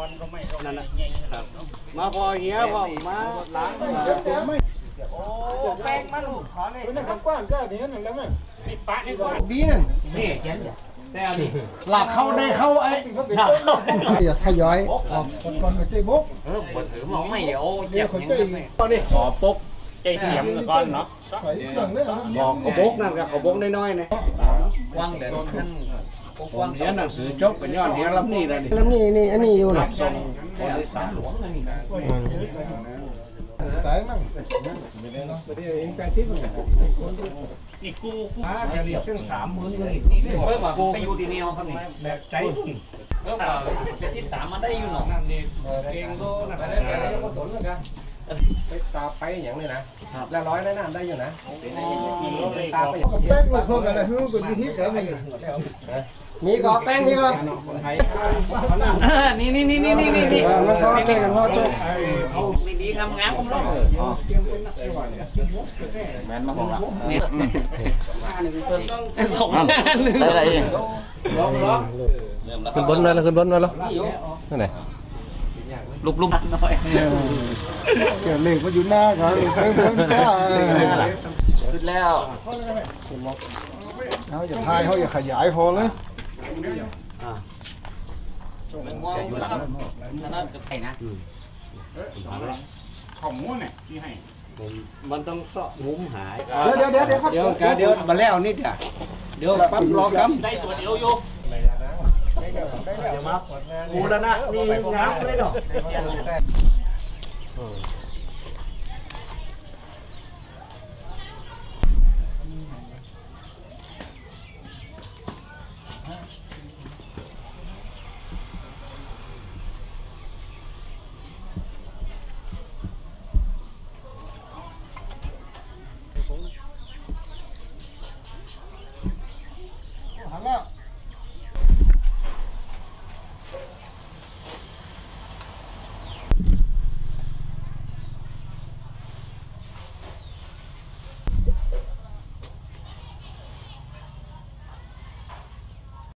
นั่นนะครับมาพอเหี้ยพอมาล้างโอ้แป้งมาลูกขอเลยนั่นสักกว้างก็เดี๋ยวนั่นแล้วมั้งดีนั่นนี่เขียนอย่าหลักเข้าได้เข้าไอ้หลักเข้าอย่าทยอยออกก่อนมาเจ๊บกเออบ่ซื้อมองไม่เดี๋เจ็ยวบเขางเจ๊ตอนนี้ขอปกใจเสียมก่อนเนาะใส่เครื่องเลยบอกเขาบกนั่นกับเขาบกน้อยๆนะว่างเดี๋ยวท่าน ผมเรียนหนังสือจบกันย้อนเรียนลำนี้นะนี่แล้วนี่นี่อันนี้อยู่รันะบส่งคนโดยสารหลวงแต่นั่งนี่กูอ่าแกนี่เส้นสามหมื่นเลยเพิ่มว่าไปอยู่ที่นี่เอาครับนี่แบบใจเพิ่มว่าจะติดตามมาได้อยู่เนาะนั่นนี่เองก็นั่นแหละไปตาไปอย่างนี้นะแล้วร้อยได้น้ำได้อยู่นะตาไปก็แป้งมาพวกอะไรคือเป็นวิธีการมัน มีก็แป้งมีก็นี่นี่นี่นี่นี่นี่นี่มาทอดด้วยกันทอดด้วยนี่ดีงามงามผมลงแมนมาของละเนี่ยส่งได้อะไรเองขึ้นบนมาแล้วขึ้นบนมาแล้วนั่นไหนลุบลุบหน่อยเกิดเหล็กมาอยู่หน้าเขาเหล็กเพิ่มเพิ่มก้าขึ้นแล้วเขาอย่าทายเขาอย่าขยายพอเลย นั่นก็ไปนะมันต้องเสาะมุมหายเดี๋ยวเดี๋ยวเดี๋ยวครับเดี๋ยวเดี๋ยวมาแล้วนิดเดียวเดี๋ยวปั๊บรอกันได้ตัวเดียวอยู่บูรณะนี่งามเลยเนา 走啦